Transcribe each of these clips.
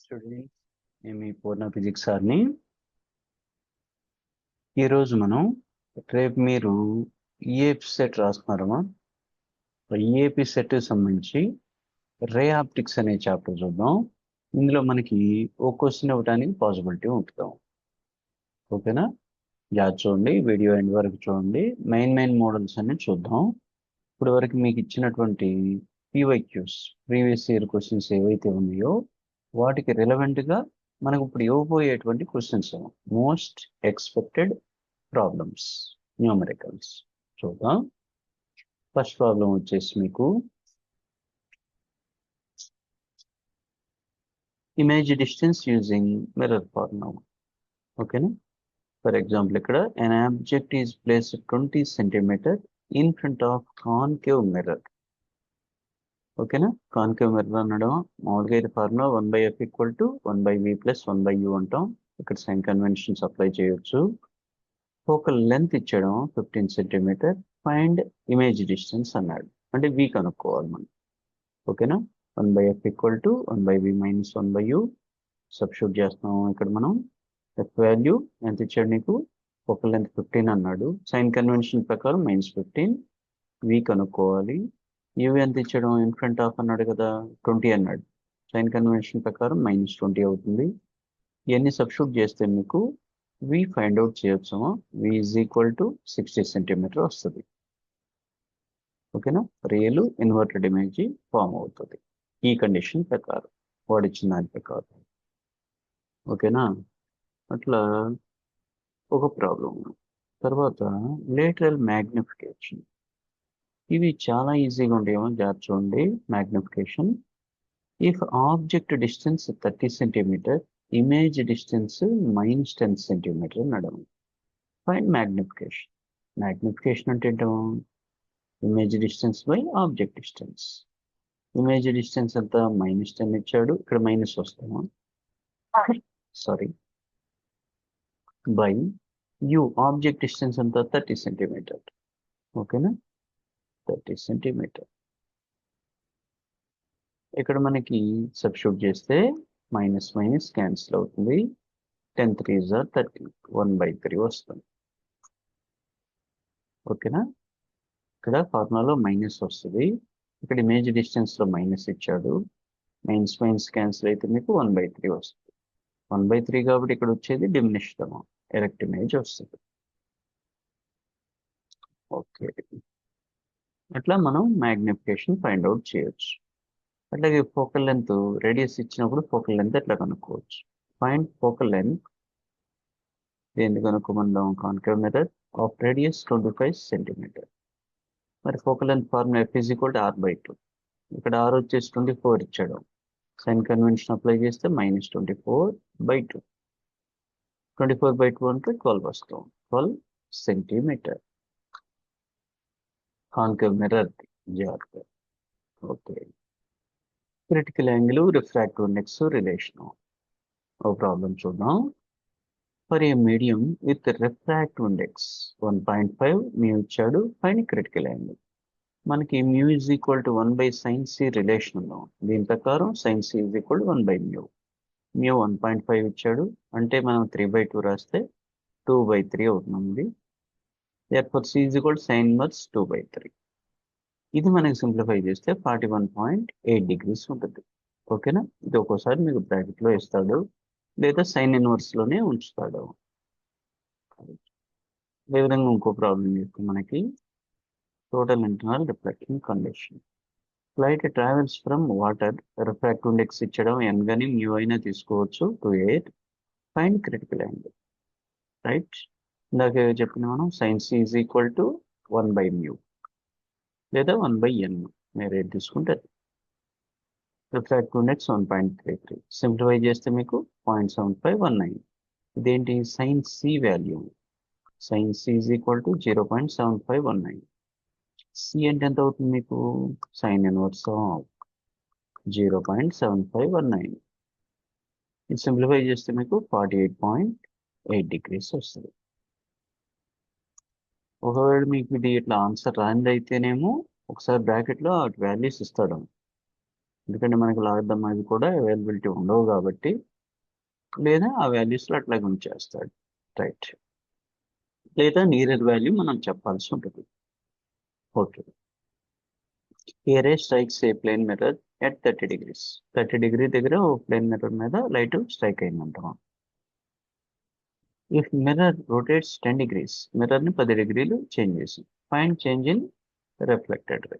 Students నేను మీ పూర్ణ physics సార్ని. ఈరోజు మనం రేపు మీరు ఈఏపి సెట్ రాస్తున్నారమ్మా. ఈఏపి సెట్ సంబంధించి రే ఆప్టిక్స్ అనే చాప్టర్ చూద్దాం. ఇందులో మనకి ఓ క్వశ్చన్ ఇవ్వడానికి పాసిబిలిటీ ఉంటుందాం. ఓకేనా? జాగ్రత్త చూడండి వీడియో ఎండ్ వరకు చూడండి. మెయిన్ మెయిన్ మోడల్స్ అన్ని చూద్దాం. ఇప్పుడు వరకు మీకు ఇచ్చినటువంటి పీవైక్యూస్ ప్రీవియస్ ఇయర్ క్వశ్చన్స్ ఏవైతే ఉన్నాయో వాటికి రిలవెంట్గా మనకు ఇప్పుడు ఇవ్వబోయేటువంటి questions most expected problems numericals చూద్దాం. ఫస్ట్ ప్రాబ్లం వచ్చేసి మీకు image distance using mirror formula ఓకేనా ఫర్ ఎగ్జాంపుల్ ఇక్కడ an object is place twenty centimetre in front of concave mirror ఓకేనా? కాన్కేవ్ మిర్రర్ అనడం మామూలుగా ఇది formula one by F equal to one by V plus one by U అంటాం. ఇక్కడ sign conventions apply చేయొచ్చు. ఒక length ఇచ్చడం fifteen centimetre find image distance అన్నాడు. అంటే వి కనుక్కోవాలి మనం. ఓకేనా? One by F equal to one by V minus one by U. Substitute చేస్తున్నాం ఇక్కడ మనం. ఎఫ్ వాల్యూ ఎంత ఇచ్చాడు నీకు? ఒక లెంత్ ఫిఫ్టీన్ అన్నాడు. సైన్ కన్వెన్షన్ ప్రకారం మైనస్ ఫిఫ్టీన్. వి కనుక్కోవాలి. యూవీ ఎంత ఇచ్చడం ఇన్ ఫ్రంట్ ఆఫ్ అన్నాడు కదా ట్వంటీ అన్నాడు. సైన్ కన్వెన్షన్ ప్రకారం మైనస్ ట్వంటీ అవుతుంది. ఇవన్నీ సబ్స్టిట్యూట్ చేస్తే మీకు వి ఫైండ్ అవుట్ చేయొచ్చు V is equal to sixty centimetre వస్తుంది. ఓకేనా రియల్ ఇన్వర్టెడ్ ఇమేజ్ ఫామ్ అవుతుంది. ఈ కండిషన్ ప్రకారం. వాడిచ్చిన దాని ప్రకారం. ఓకేనా అట్లా ఒక ప్రాబ్లం తర్వాత లేటరల్ మ్యాగ్నిఫికేషన్ ఇవి చాలా ఈజీగా ఉండేమో జాగ్రత్త చూడండి. Magnification if object distance thirty centimetre image distance minus ten centimetre నడవ ఫైన్ మ్యాగ్నిఫికేషన్ మ్యాగ్నిఫికేషన్ అంటే ఏంటో? Image distance by object distance image distance అంతా మైనస్ టెన్ ఇచ్చాడు. ఇక్కడ మైనస్ వస్తాము sorry by U object distance అంతా థర్టీ సెంటీమీటర్ ఓకేనా thirty centimetre ఇక్కడ మనకి సబ్స్టిట్యూట్ చేస్తే మైనస్ మైనస్ క్యాన్సిల్ అవుతుంది. టెన్ త్రీ జార్ థర్టీ వన్ బై త్రీ వస్తుంది ఓకేనా ఇక్కడ ఫార్ములాలో మైనస్ వస్తుంది. ఇక్కడ ఇమేజ్ డిస్టెన్స్లో మైనస్ ఇచ్చాడు. మైనస్ మైనస్ క్యాన్సిల్ అయితే మీకు వన్ బై త్రీ వస్తుంది. వన్ బై త్రీ కాబట్టి ఇక్కడ వచ్చేది డిమినిష్డ్ అమౌంట్ ఎరెక్ట్ ఇమేజ్ వస్తుంది. ఓకే అట్లా మనం మ్యాగ్నిఫికేషన్ ఫైండ్ అవుట్ చేయొచ్చు. అట్లాగే ఫోకల్ లెంత్ రేడియస్ ఇచ్చినప్పుడు ఫోకల్ లెంత్ ఎట్లా కనుక్కోవచ్చు? ఫైండ్ ఫోకల్ లెంత్ దేన్ని కనుక్కోమందాం? Concave method of radius twenty five centimetre. మరి focal length formula F is equal to R by two. ఇక్కడ ఆర్ వచ్చేసి ట్వంటీ ఫోర్ ఇచ్చాడు. సైన్ కన్వెన్షన్ అప్లై చేస్తే minus twenty four by two. Twenty four by two అంటే twelve వస్తాం twelve centimetre. Concave mirror జాగ్రత్త okay critical angle refractive index relation ఓ problem చూద్దాం. For a medium with refractive index one point five mu ఇచ్చాడు పైన critical angle మనకి mu is equal to one by sine C relation ఉందాం దీని ప్రకారం sine C is equal to one by mu mu one point five ఇచ్చాడు అంటే మనం three by two రాస్తే టూ బై త్రీ అవుతుంది. Therefore c is equal to sin inverse 2 by 3 ఇది మనకి సింప్లిఫై చేస్తే forty one point eight degrees ఉంటుంది ఓకేనా ఇది ఒక్కోసారి మీకు బ్రాకెట్లో ఇస్తాడు. లేదా సైన్ ఇన్వర్స్లోనే ఉంచుతాడు. అదేవిధంగా ఇంకో ప్రాబ్లం చెప్తే మనకి. Total internal reflection condition light travels from water refract index ఇచ్చడం N కానీ న్యూ అయినా తీసుకోవచ్చు to eight find critical angle right ఇందాక చెప్పిన మనం sine is equal to one by mu లేదా వన్ బై ఎన్ మీరు ఏది తీసుకుంటే. Refractive index one point three three simplify చేస్తే మీకు point seven five one nine ఇదేంటి? Sine C value sine C is equal to zero point seven five one nine C అంటే ఎంత అవుతుంది మీకు? Sine inverse of zero point seven five one nine ఇది simplify చేస్తే మీకు forty eight point eight degrees వస్తుంది. ఒకవేళ మీకు ఇది ఇట్లా ఆన్సర్ రాంది అయితేనేమో ఒకసారి బ్రాకెట్లో వాల్యూస్ ఇస్తాడు ఎందుకంటే మనకి లాగర్థం అది కూడా అవైలబిలిటీ ఉండవు కాబట్టి లేదా ఆ వాల్యూస్లో అట్లాగే ఉంచేస్తాడు. రైట్ లేదా నీరర్ వాల్యూ మనం చెప్పాల్సి ఉంటుంది. Okay a ray strikes a plane mirror at thirty degrees thirty degree దగ్గర ఓ ప్లేన్ మిర్రర్ మీద light strike అయిందంటాం. If mirror rotates ten degrees మిర్రర్ని పది డిగ్రీలు చేంజ్ చేసి find change in reflected ray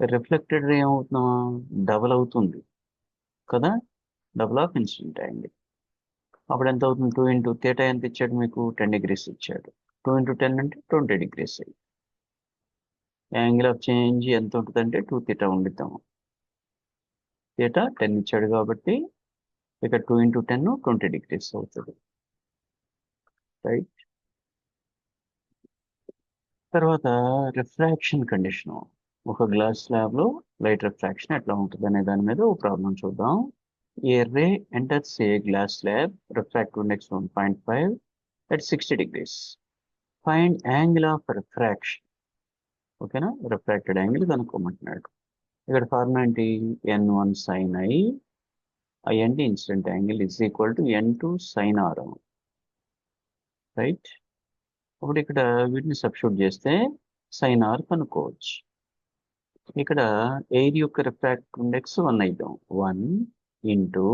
reflected ray ఏమవుతుందా double అవుతుంది. కదా? డబుల్ ఆఫ్ ఇన్సిడెంట్ అయింది. అప్పుడు ఎంత అవుతుంది? టూ ఇంటూ థేటా ఎంత ఇచ్చాడు మీకు? టెన్ డిగ్రీస్ ఇచ్చాడు. టూ ఇంటూ టెన్ అంటే twenty degrees angle of change ఎంత ఉంటుందంటే టూ థీటా ఉండిద్దాము. థీటా టెన్ ఇచ్చాడు కాబట్టి ఇక two into ten twenty degrees అవుతుంది. రైట్ తర్వాత రిఫ్రాక్షన్ కండిషన్ ఒక గ్లాస్ స్లాబ్లో లైట్ రిఫ్రాక్షన్ ఎట్లా ఉంటుంది అనే దాని మీద ఒక ప్రాబ్లం చూద్దాం. A ray enters a glass slab refractive index one point five at sixty degrees find angle of refraction ఓకేనా రిఫ్రాక్టెడ్ యాంగిల్ కనుక్కోమంటున్నాడు. ఇక్కడ ఫార్ములా ఏంటి? N one sine I I అంటే incident angle is equal to N two sine R right. ఇప్పుడు ఇక్కడ వీటిని substitute చేస్తే sign are కనుక్కోవచ్చు. ఇక్కడ ఎయిర్ యొక్క రిఫ్రాక్ట్ ఇండెక్స్ వన్ అవుతాం one into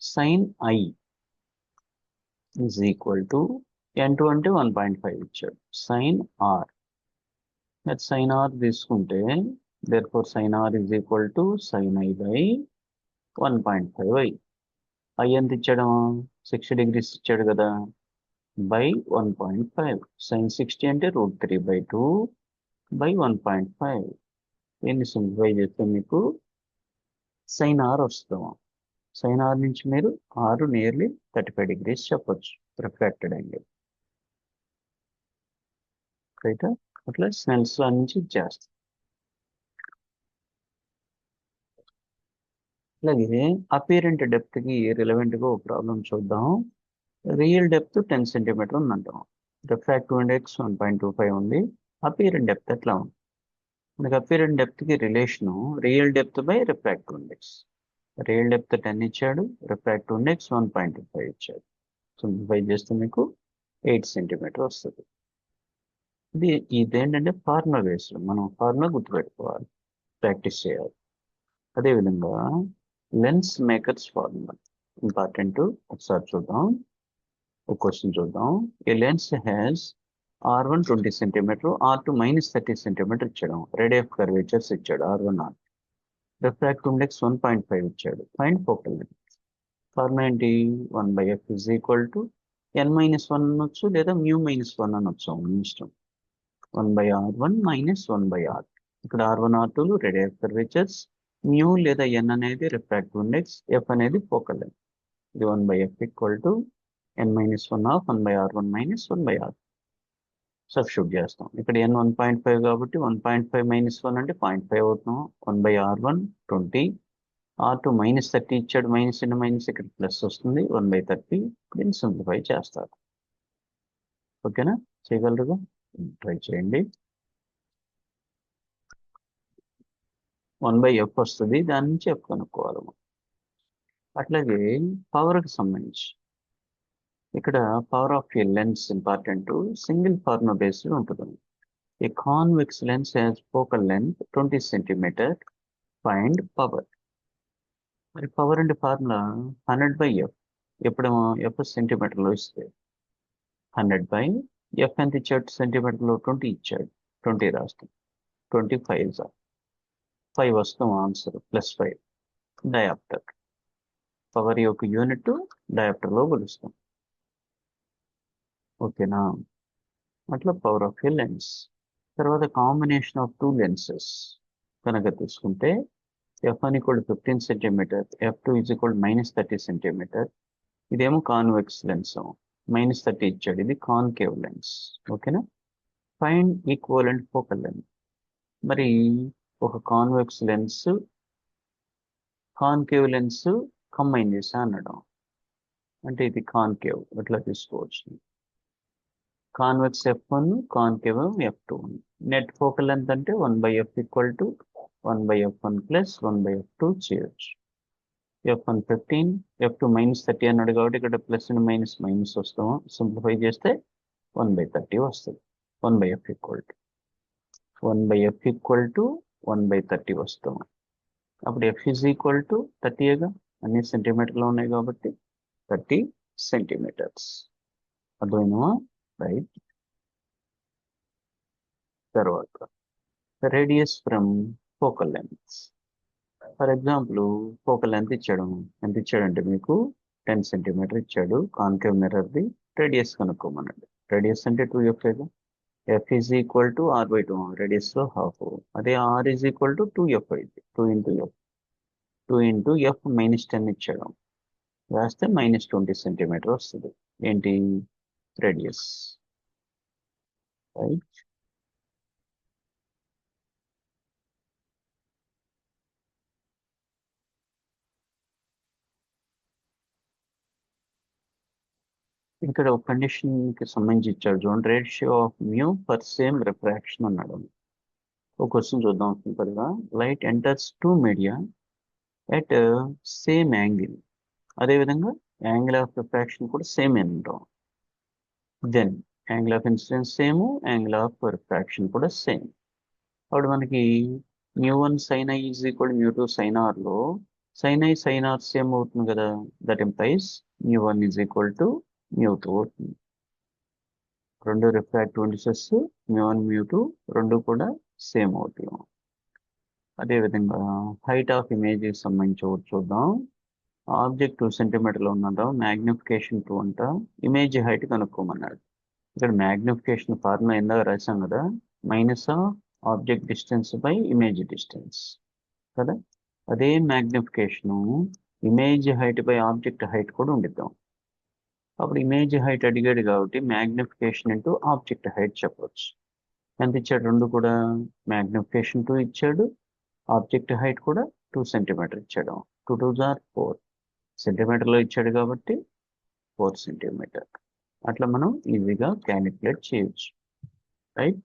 sine I is equal to N two అంటే వన్ పాయింట్ ఫైవ్ ఇచ్చాడు. సైన్ ఆర్ మరి సైన్ ఆర్ తీసుకుంటే therefore sine R is equal to sine I by one point five I I ఎంత ఇచ్చాడు? Sixty degrees ఇచ్చాడు కదా. By one point five sine sixty అంటే root three by two by one point five దీన్ని simplify చేస్తే మీకు sine are వస్తాము sine R నుంచి మీరు R nearly thirty five degrees చెప్పొచ్చు రిఫ్రాక్టెడ్ యాంగిల్ రైట్ అట్లా స్మెల్స్ లా నుంచి చేస్తాం. అలాగే అపీరెంట్ డెప్త్కి రిలవెంట్గా ఒక ప్రాబ్లం చూద్దాం. Real depth ten centimetre ఉందంటాం. Refractive index one point two five ఉంది. అపీరెంట్ డెప్త్ ఎట్లా ఉంది? మనకి apparent డెప్త్కి relation real depth by refractive index real depth ten ఇచ్చాడు refractive index one point two five ఇచ్చాడు. సింప్లిఫై చేస్తే మీకు ఎయిట్ సెంటీమీటర్ వస్తుంది. ఇది ఇదేంటంటే ఫార్ములా బేస్డ్ మనం ఫార్ములా గుర్తుపెట్టుకోవాలి. ప్రాక్టీస్ చేయాలి. అదేవిధంగా లెన్స్ మేకర్స్ ఫార్ములా ఇంపార్టెంట్ ఒకసారి చూద్దాం. ఒక క్వశ్చన్ చూద్దాం. A lens has R one twenty centimetre R two minus thirty centimetre ఇచ్చాడు. రేడియఫ్ ఆఫ్ కర్వేచర్స్ ఇచ్చాడు R one R refract index one point five ఇచ్చాడు. ఫైండ్ ఫోకల్ లెంత్ ఫార్ములా ఏంటి one by F is equal to N minus one అనొచ్చు లేదా mu minus one అనొచ్చు. మీ ఇష్టం. One by R one minus one by R ఇక్కడ R one R టూలు radii of curvatures mu లేదా N అనేది రిఫ్రాక్టివ్ ఇండెక్స్ ఎఫ్ అనేది ఫోకల్ లెంత్ ఇది one by F equal to N minus one of one by R one minus one by R substitute చేస్తాం. ఇక్కడ N one point five కాబట్టి one point five minus one అంటే point five అవుతున్నాం. One by R one twenty R two minus thirty ఇచ్చాడు. Minus in minus ఇక్కడ plus వస్తుంది. One by thirty ఇప్పుడు simplify చేస్తారు. ఓకేనా చేయగలరుగా? ట్రై చేయండి. వన్ బై ఎఫ్ వస్తుంది. దాని నుంచి ఎఫ్ కనుక్కోవాలి అట్లాగే పవర్కి సంబంధించి. ఇక్కడ power of a lens important single formula based ఉంటుంది a convex lens has focal length twenty centimetre find power మరి పవర్ అంటే ఫార్ములా హండ్రెడ్ బై ఎఫ్ ఎప్పుడు ఎఫ్ సెంటీమీటర్లో ఇస్తే హండ్రెడ్ బై ఎఫ్ ఎంత ఇచ్చాడు? సెంటీమీటర్లో ట్వంటీ ఇచ్చాడు. ట్వంటీ రాస్తాం. Twenty five sir. ఫైవ్ వస్తాం answer plus five dioptre power యొక్క యూనిట్ డయాప్టర్లో కొలుస్తాం. ఓకేనా? అట్లా పవర్ ఆఫ్ ఏ లెన్స్. తర్వాత కాంబినేషన్ ఆఫ్ టూ లెన్సెస్ కనుక తీసుకుంటే F one equal fifteen centimetre F two is equal minus thirty centimetre. ఇదేమో కాన్వెక్స్ లెన్స్. మైనస్ థర్టీ ఇచ్చాడు. ఇది కాన్కేవ్ లెన్స్. ఓకేనా? Fine equal and focal lens. మరి ఒక convex lens concave lens combine చేసా అనడం. అంటే ఇది కాన్కేవ్ ఇట్లా తీసుకోవచ్చు. Convex F one concave F two net focal length అంటే one by F equal to one by F one plus one by F two చేయొచ్చు. F one fifteen F two minus thirty అన్నాడు కాబట్టి ఇక్కడ plus minus minus వస్తాము. Simplify చేస్తే one by thirty వస్తుంది. One by F equal to one by F equal to one by thirty వస్తాము. అప్పుడు F is equal to థర్టీగా అన్ని సెంటీమీటర్లు ఉన్నాయి కాబట్టి థర్టీ సెంటీమీటర్స్ అర్థమైనవా రైట్ తర్వాత radius from focal length for example focal length ఇచ్చాడు. ఎంత ఇచ్చాడంటే మీకు టెన్ సెంటీమీటర్ ఇచ్చాడు. కాన్కేవ్ మిర్రర్ది రేడియస్ కనుక్కోమన్నాడు రేడియస్ అంటే two F F is equal to R by two రేడియస్లో half అదే R is equal to two F అయితే two into F two into F minus ten ఇచ్చాడు. వేస్తే మైనస్ ట్వంటీ సెంటీమీటర్ వస్తుంది. ఏంటి? Radius right? ఇక్కడ ఒక కండిషన్కి సంబంధించి ఇచ్చాడు చూడండి ratio of mu per same refraction అన్నాడు. ఒక క్వశ్చన్ చూద్దాం సింపుల్గా light enters to media at same angle. అదేవిధంగా యాంగిల్ ఆఫ్ రిఫ్రాక్షన్ కూడా సేమ్ అంటాం then angle of incidence same angle of refraction కూడా సేమ్ అప్పుడు మనకి mu one sine I is equal mu two sine ఆర్లో sine I sine R same అవుతుంది కదా. That implies mu one is equal to mu two అవుతుంది. రెండు refractive indices mu one mu two రెండు కూడా same అవుతాయి. అదేవిధంగా హైట్ ఆఫ్ ఇమేజ్కి సంబంధించి చూద్దాం. ఆబ్జెక్ట్ టూ సెంటీమీటర్లో ఉన్నదా మ్యాగ్నిఫికేషన్ టూ అంట ఇమేజ్ హైట్ కనుక్కోమన్నాడు ఇక్కడ మ్యాగ్నిఫికేషన్ ఫార్ములా ఇందాక రాసాం కదా minus object distance by image distance కదా? అదే magnification image height by object height కూడా ఉండిద్దాం. అప్పుడు ఇమేజ్ హైట్ అడిగాడు కాబట్టి మ్యాగ్నిఫికేషన్ ఇంటూ ఆబ్జెక్ట్ హైట్ చెప్పవచ్చు ఎంత ఇచ్చాడు రెండు కూడా? మ్యాగ్నిఫికేషన్ టూ ఇచ్చాడు ఆబ్జెక్ట్ హైట్ కూడా టూ సెంటీమీటర్ ఇచ్చాడు. టూ టూ జార్ ఫోర్ సెంటీమీటర్లో ఇచ్చాడు కాబట్టి ఫోర్ సెంటీమీటర్ అట్లా మనం ఈజీగా క్యాలిక్యులేట్ చేయొచ్చు. రైట్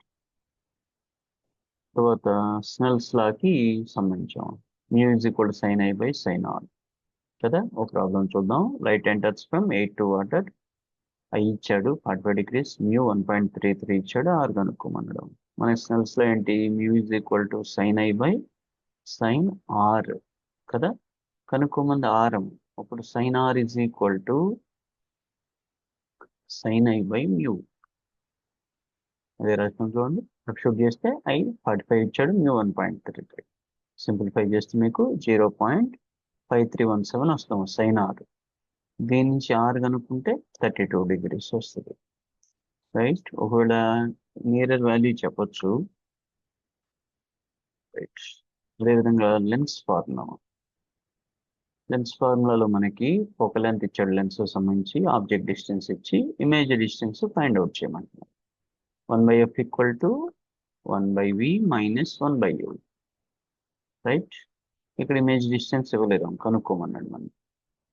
తర్వాత స్మెల్స్ లాకి సంబంధించాం. Mu is equal sine I by sine R కదా? ఒక ప్రాబ్లం చూద్దాం. Light enters from air to water I ఇచ్చాడు. Forty five degrees mu one point three three ఇచ్చాడు. ఆర్ కనుక్కోమనడం. మన స్మెల్స్లో ఏంటి? Mu is equal to sine I by sine R కదా? కనుక్కోమంది ఆరం అప్పుడు sine R is equal to sine I by mu అదే రాష్ట్రం చూడండి. సబ్స్టిట్యూట్ చేస్తే ఐ ఫార్టీ ఫైవ్ ఇచ్చాడు mu one point three three simplify చేస్తే మీకు zero point five three one seven వస్తాము సైన్ ఆర్ దీని నుంచి ఆర్ కనుక్కుంటే థర్టీ టూ డిగ్రీస్ వస్తుంది. రైట్ ఒకవేళ నియరర్ వాల్యూ చెప్పొచ్చు. రైట్ అదేవిధంగా లెన్స్ ఫార్ములా లెన్స్ ఫార్ములాలో మనకి ఒక లెంత్ ఇచ్చాడు లెన్స్ సంబంధించి ఆబ్జెక్ట్ డిస్టెన్స్ ఇచ్చి image distance find out చేయమంటున్నాం. One by F equal to one by V minus one by U. Right? ఇక్కడ ఇమేజ్ డిస్టెన్స్ ఇవ్వలేదు కనుక్కోమన్నాడు మనం.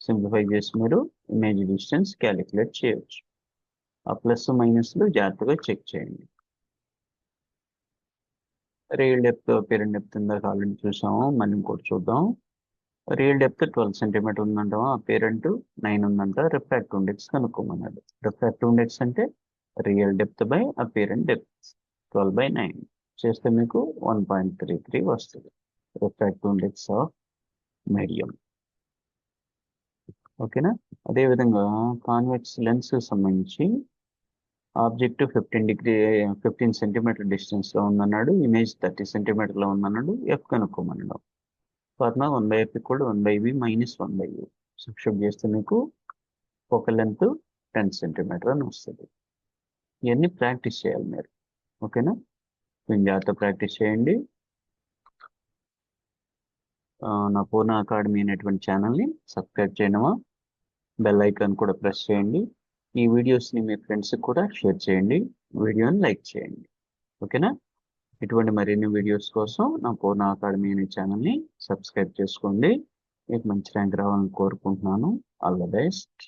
సింప్లిఫై చేసి మీరు ఇమేజ్ డిస్టెన్స్ క్యాలిక్యులేట్ చేయవచ్చు ఆ ప్లస్ మైనస్లు జాగ్రత్తగా చెక్ చేయండి. రియల్ డెప్త్ పేరెంట్ డెప్త్ ఇందాక ఆల్రెడీ చూసాము మనం ఇంకోటి చూద్దాం. రియల్ డెప్త్ ట్వెల్వ్ సెంటీమీటర్ ఉందంట ఆ పేరెంట్ నైన్ ఉందంట రిఫ్రాక్టివ్ ఇండెక్స్ కనుక్కోమన్నాడు. రిఫ్రాక్టివ్ ఇండెక్స్ అంటే real depth by apparent depth twelve by nine చేస్తే మీకు వన్ పాయింట్ త్రీ త్రీ వస్తుంది. రిఫ్రాక్టివ్ ఇండెక్స్ ఆఫ్ మీడియం ఓకేనా? అదేవిధంగా కాన్వెక్స్ లెన్స్ సంబంధించి object fifteen degree fifteen centimetre డిస్టెన్స్లో ఉందన్నాడు ఇమేజ్ థర్టీ సెంటీమీటర్లో ఉందన్నాడు ఎఫ్ కనుక్కోమన్నాడు. ఫార్ములా వన్ బై ఎఫ్ కూడా one by B minus one by U. Substitute చేస్తే మీకు ఒక లెంత్ టెన్ సెంటీమీటర్ అని వస్తుంది. ఇవన్నీ ప్రాక్టీస్ చేయాలి మీరు. ఓకేనా? కొంచెం జాగ్రత్త ప్రాక్టీస్ చేయండి. నా పూర్ణ అకాడమీ అనేటువంటి ఛానల్ని సబ్స్క్రైబ్ చేయడమా? బెల్ ఐకాన్ కూడా ప్రెస్ చేయండి. ఈ వీడియోస్ని మీ ఫ్రెండ్స్కి కూడా షేర్ చేయండి. వీడియోని లైక్ చేయండి. ఓకేనా? ఇటువంటి మరిన్ని వీడియోస్ కోసం నా పూర్ణ అకాడమీ అనే ఛానల్ని సబ్స్క్రైబ్ చేసుకోండి. మీకు మంచి ర్యాంక్ రావాలని కోరుకుంటున్నాను. All the best